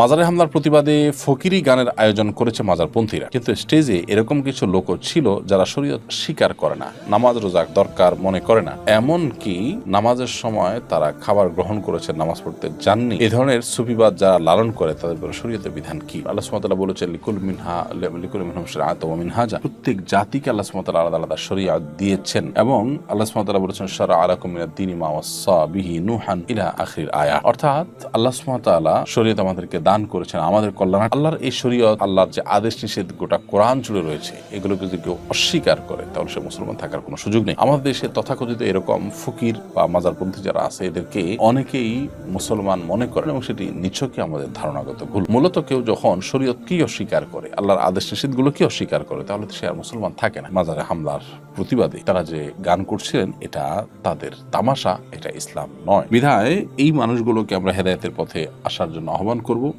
মাজারে হামলার প্রতিবাদে ফকিরি গানের আয়োজন করেছে মাজারপন্থীরা। কিন্তু স্টেজে এরকম কিছু লোক ছিল যারা শরীয়ত স্বীকার করে না, নামাজ রোজা দরকার মনে করে না। এমন কি নামাজের সময় তারা খাবার গ্রহণ করেছে, নামাজ পড়তে জাননি এ ধরনের সুফিবাদ যারা লালন করে, তাদের শরীয়তের বিধান কি? আল্লাহ সুমতাল্লাহ বলেছেন, লিকুল মিনহা, লিকুল মিনহাজা। প্রত্যেক জাতিকে আল্লাহ সুমতাল্লাহ আলাদা আলাদা শরিয়াত দিয়েছেন এবং আল্লাহ সুমতাল্লাহ বলেছেন সারা আলাকুম মিনাদ দীনি মা ওয়াসা বিহি নুহান ইলা আখির আয়া। অর্থাৎ আল্লাহ সুবহানাহু শরীয়ত আমাদেরকে দান করেছেন আমাদের কল্যাণ আল্লাহর এই শরীয়ত, আল্লাহর যে আদেশ নিষেধ, গোটা কোরআন জুড়ে রয়েছে, এগুলোকে যদি কেউ অস্বীকার করে, তাহলে সে মুসলমান থাকার কোনো সুযোগ নেই। আমাদের দেশে তথাকথিত এরকম ফকির বা মাজারপন্থী যারা আছে, এদেরকে অনেকেই মুসলমান মনে করেন এবং সেটি নিছকই আমাদের ধারণাগত ভুল। মূলত কেউ যখন শরীয়ত কি অস্বীকার করে, আল্লাহর আদেশ নিষেধগুলো কি অস্বীকার করে, তাহলে সে আর মুসলমান থাকে না। মাজারে হামলার প্রতিবাদে তারা যে গান করছিলেন, এটা তাদের তামাশা, এটা ইসলাম নয়। বিধায় এই মানুষগুলোকে আমরা হেদায়তের পথে আসার জন্য আহ্বান করব।